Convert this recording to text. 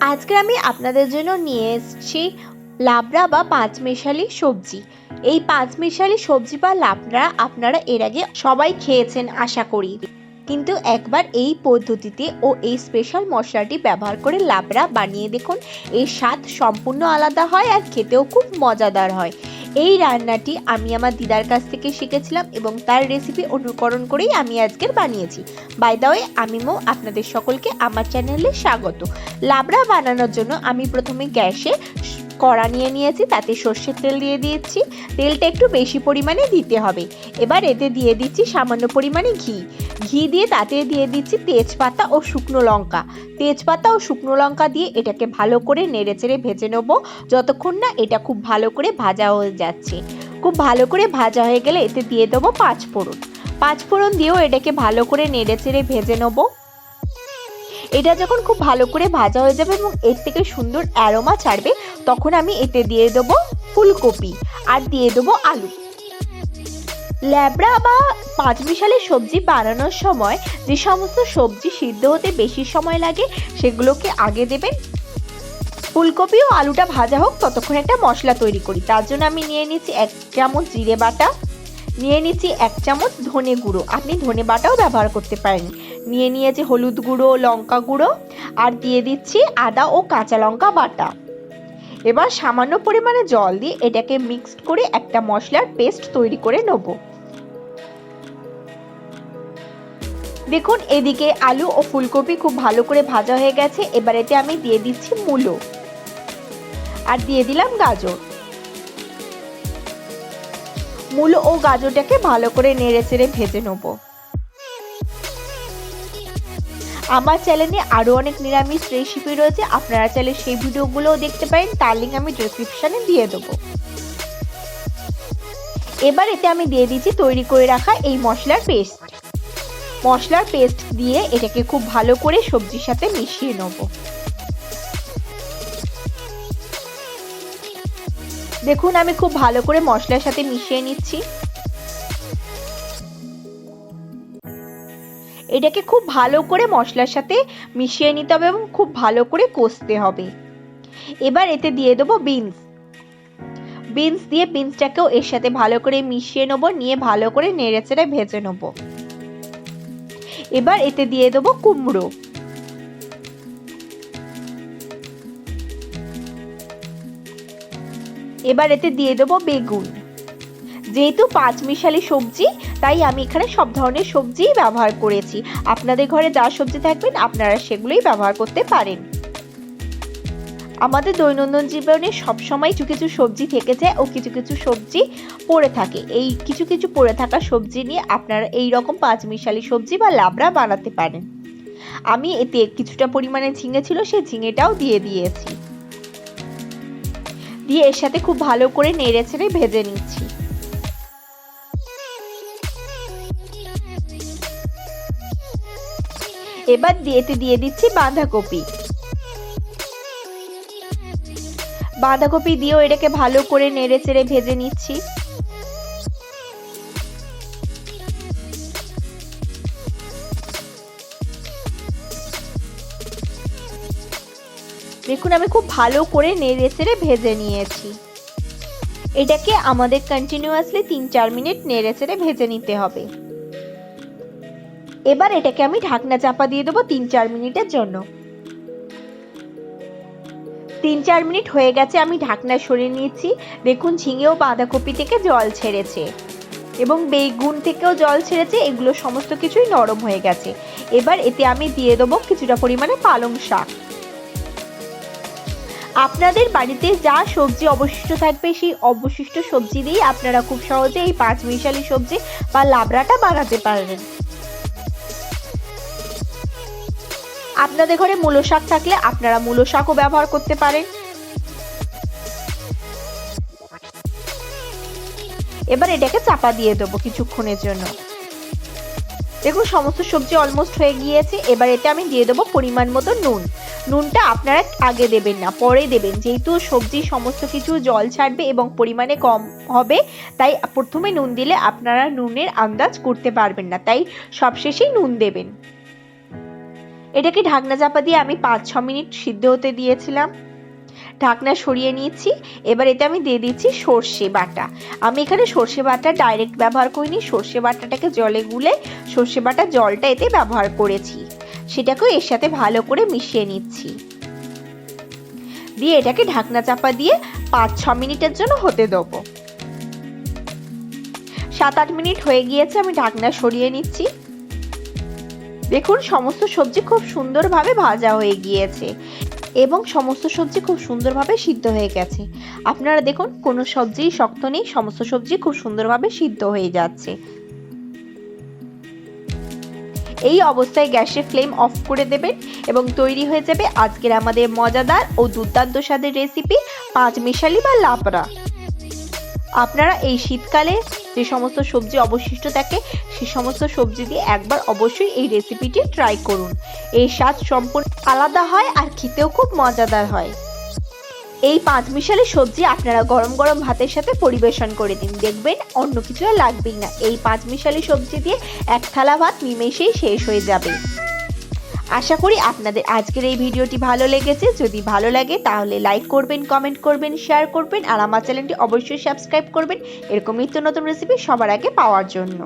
আজকে আমি আপনাদের জন্য নিয়ে এসেছি লাবড়া বা পাঁচমেশালি সবজি। এই পাঁচমেশালি সবজি বা লাবড়া আপনারা এর আগে সবাই খেয়েছেন, আশা করি। কিন্তু একবার এই পদ্ধতিতে ও এই স্পেশাল মশলাটি ব্যবহার করে লাবড়া বানিয়ে দেখুন, এর স্বাদ সম্পূর্ণ আলাদা হয় আর খেতেও খুব মজাদার হয়। এই রান্নাটি আমি আমার দিদার কাছ থেকে শিখেছিলাম এবং তার রেসিপি অনুকরণ করেই আমি আজকের বানিয়েছি। বাই দা ওয়ে আমি মো, আপনাদের সকলকে আমার চ্যানেলে স্বাগত। লাবড়া বানানোর জন্য আমি প্রথমে গ্যাসে কড়া নিয়ে নিয়েছি, তাতে সর্ষের তেল দিয়ে দিয়েছি। তেলটা একটু বেশি পরিমাণে দিতে হবে। এবার এতে দিয়ে দিচ্ছি সামান্য পরিমাণে ঘি। ঘি দিয়ে তাতে দিয়ে দিচ্ছি তেজপাতা ও শুকনো লঙ্কা। তেজপাতা ও শুকনো লঙ্কা দিয়ে এটাকে ভালো করে নেড়েচেড়ে ভেজে নেব। যতক্ষণ না এটা খুব ভালো করে ভাজা হয়ে যাচ্ছে। খুব ভালো করে ভাজা হয়ে গেলে এতে দিয়ে দেবো পাঁচ ফোড়ন। পাঁচ ফোড়ন দিয়েও এটাকে ভালো করে নেড়েচেড়ে ভেজে নেব। এটা যখন খুব ভালো করে ভাজা হয়ে যাবে এবং এর থেকে সুন্দর অ্যারোমা ছাড়বে, তখন আমি এতে দিয়ে দেবো ফুলকপি আর দিয়ে দেবো আলু। ল্যাবড়া বা পাঁচমিশালি সবজি বানানোর সময় যে সমস্ত সবজি সিদ্ধ হতে বেশি সময় লাগে, সেগুলোকে আগে দেবেন। ফুলকপি ও আলুটা ভাজা হোক, ততক্ষণ একটা মশলা তৈরি করি। তার জন্য আমি নিয়ে নিচ্ছি এক চামচ জিরে বাটা, নিয়ে নিচ্ছি এক চামচ ধনে গুঁড়ো। আপনি ধনে বাটাও ব্যবহার করতে পারেন। নিয়ে নিয়েছি হলুদ গুঁড়ো, লঙ্কা গুঁড়ো, আর দিয়ে দিচ্ছি আদা ও কাঁচা লঙ্কা বাটা। এবার সামান্য পরিমাণে জল দিয়ে এটাকে মিক্সড করে একটা মশলার পেস্ট তৈরি করে নেব। দেখুন, এদিকে আলু ও ফুলকপি খুব ভালো করে ভাজা হয়ে গেছে। এবার এতে আমি দিয়ে দিচ্ছি মূলো। আর দিয়ে দিলাম গাজর। মূলো ও গাজরটাকে ভালো করে নেড়ে চেড়ে ভেজে নেব। আমার চ্যানেলে আরও অনেক নিরামিষ রেসিপি রয়েছে। আপনারা চাইলে সেই ভিডিওগুলোও দেখতে পারেন। তার লিঙ্ক আমি ডেসক্রিপশানে দিয়ে দেবো। এবার এতে আমি দিয়ে দিচ্ছি তৈরি করে রাখা এই মশলার পেস্ট মশলার পেস্ট দিয়ে এটাকে খুব ভালো করে সবজির সাথে মিশিয়ে নেব। দেখুন, আমি খুব ভালো করে মশলার সাথে মিশিয়ে নিচ্ছি। এটাকে খুব ভালো করে মশলার সাথে মিশিয়ে নিতে হবে এবং খুব ভালো করে কষতে হবে। এবার এতে দিয়ে দেবো বিনস। বিনস দিয়ে বিনসটাকেও এর সাথে ভালো করে মিশিয়ে নেব, নিয়ে ভালো করে নেড়ে চেড়ে ভেজে নেব। এবার এতে দিয়ে দেবো কুমড়ো। এবার এতে দিয়ে দেবো বেগুন। যেহেতু পাঁচ মিশালি সবজি, তাই আমি এখানে সব ধরনের সবজিই ব্যবহার করেছি। আপনাদের ঘরে যা সবজি থাকবেন, আপনারা সেগুলোই ব্যবহার করতে পারেন। আমাদের দৈনন্দিন জীবনে সবসময় কিছু কিছু সবজি থেকে যায় ও কিছু কিছু সবজি পড়ে থাকে। এই কিছু কিছু পড়ে থাকা সবজি নিয়ে আপনারা এই রকম পাঁচমিশালি সবজি বা লাবড়া বানাতে পারেন। আমি এতে কিছুটা পরিমাণে ঝিঙে ছিল, সেই ঝিঙেটাও দিয়ে দিয়েছি। দিয়ে এর সাথে খুব ভালো করে নেড়ে ছেড়ে ভেজে নিচ্ছি। এবার দিয়েতে দিয়ে দিচ্ছি বাঁধাকপি। বাঁধাকপি দিয়েও এটাকে ভালো করে নেড়ে চেড়ে ভেজে নিচ্ছি। দেখুন, আমি খুব ভালো করে নেড়ে চেড়ে ভেজে নিয়েছি। এটাকে আমাদের কন্টিনিউয়াসলি তিন চার মিনিট নেড়ে চেড়ে ভেজে নিতে হবে। এবার এটাকে আমি ঢাকনা চাপা দিয়ে দেবো তিন চার মিনিটের জন্য। তিন চার মিনিট হয়ে গেছে, আমি ঢাকনা সরিয়ে নিয়েছি। দেখুন ঝিঙে ও বাঁধাকপি থেকে জল ছেড়েছে এবং বেগুন থেকেও জল ছেড়েছে, এগুলো সমস্ত কিছুই নরম হয়ে গেছে। এবার এতে আমি দিয়ে দেবো কিছুটা পরিমাণে পালং শাক। আপনাদের বাড়িতে যা সবজি অবশিষ্ট থাকবে, সেই অবশিষ্ট সবজি দিয়েই আপনারা খুব সহজে এই পাঁচ মিশালি সবজি বা লাবড়াটা বানাতে পারবেন। আপনাদের ঘরে মূলো শাক থাকলে আপনারা মূলো শাকও ব্যবহার করতে পারেন। এবার এটাকে চাপা দিয়ে দেবো কিছুক্ষণের জন্য। দেখুন, সমস্ত সবজি অলমোস্ট হয়ে গিয়েছে। এবার এতে আমি দিয়ে দেবো পরিমাণ মতো নুন। নুনটা আপনারা আগে দেবেন না, পরে দেবেন। যেহেতু সবজি সমস্ত কিছু জল ছাড়বে এবং পরিমাণে কম হবে, তাই প্রথমে নুন দিলে আপনারা নুনের আন্দাজ করতে পারবেন না। তাই সবশেষেই নুন দেবেন। এটাকে ঢাকনা চাপা দিয়ে আমি পাঁচ, ছ মিনিট সিদ্ধ হতে দিয়েছিলাম। ঢাকনা সরিয়ে নিয়েছি, এবার এতে আমি দিয়ে দিচ্ছি সর্ষে বাটা। আমি এখানে সর্ষে বাটা ডাইরেক্ট ব্যবহার করিনি, সর্ষে বাটাটাকে জলে গুলে সর্ষে বাটা জলটা এতে ব্যবহার করেছি। সেটাকেও এর সাথে ভালো করে মিশিয়ে নিচ্ছি। দিয়ে এটাকে ঢাকনা চাপা দিয়ে পাঁচ, ছ মিনিটের জন্য হতে দেবো। সাত, আট মিনিট হয়ে গিয়েছে, আমি ঢাকনা সরিয়ে নিচ্ছি। দেখুন, সমস্ত সবজি খুব সুন্দরভাবে ভাজা হয়ে গিয়েছে এবং সমস্ত সবজি খুব সুন্দরভাবে সিদ্ধ হয়ে গেছে। আপনারা দেখুন, কোনো সবজি শক্ত নেই, সমস্ত সবজি খুব সুন্দরভাবে সিদ্ধ হয়ে যাচ্ছে। এই অবস্থায় গ্যাসের ফ্লেম অফ করে দেবেন এবং তৈরি হয়ে যাবে আজকের আমাদের মজাদার ও দুর্দান্ত স্বাদের রেসিপি পাঁচ মিশালি বা লাপড়া আপনারা এই শীতকালে যে সমস্ত সবজি অবশিষ্ট থাকে, সে সমস্ত সবজি দিয়ে একবার অবশ্যই এই রেসিপিটি ট্রাই করুন। এই স্বাদ সম্পূর্ণ আলাদা হয় আর খেতেও খুব মজাদার হয়। এই পাঁচ মিশালি সবজি আপনারা গরম গরম ভাতের সাথে পরিবেশন করে দিন। দেখবেন অন্য কিছু লাগবেই না। এই পাঁচ মিশালি সবজি দিয়ে এক থালা ভাত নিমেষেই শেষ হয়ে যাবে। আশা করি আপনাদের আজকের এই ভিডিওটি ভালো লেগেছে। যদি ভালো লাগে, তাহলে লাইক করবেন কমেন্ট করবেন শেয়ার করবেন, আর আমার চ্যানেলটি অবশ্যই সাবস্ক্রাইব করবেন। এরকম নিত্য নতুন রেসিপি সবার আগে পাওয়ার জন্য।